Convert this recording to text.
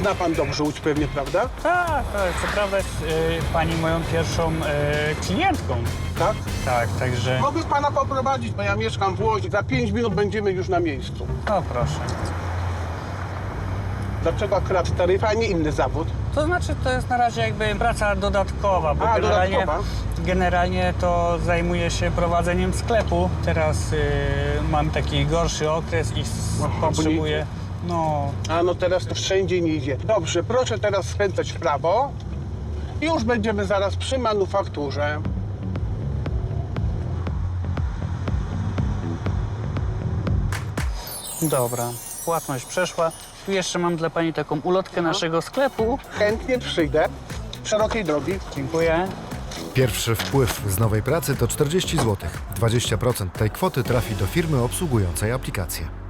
Zna pan dobrze Łódź pewnie, prawda? Tak, tak, co prawda jest y, pani moją pierwszą y, klientką. Tak. Tak, także... Mogę pana poprowadzić, bo ja mieszkam w Łodzi. Za pięć minut będziemy już na miejscu. No proszę. Dlaczego akurat taryfa, a nie inny zawód? To znaczy, to jest na razie jakby praca dodatkowa, bo A, generalnie, dodatkowa. generalnie to zajmuję się prowadzeniem sklepu. Teraz y, mam taki gorszy okres i s- Aha, potrzebuję... No, A no teraz to wszędzie nie idzie. Dobrze, proszę teraz skręcać w prawo. I już będziemy zaraz przy manufakturze. dobra. Płatność przeszła. Tu jeszcze mam dla pani taką ulotkę naszego sklepu. Chętnie przyjdę. Szerokiej drogi. Dziękuję. Pierwszy wpływ z nowej pracy to 40 zł. 20% tej kwoty trafi do firmy obsługującej aplikację.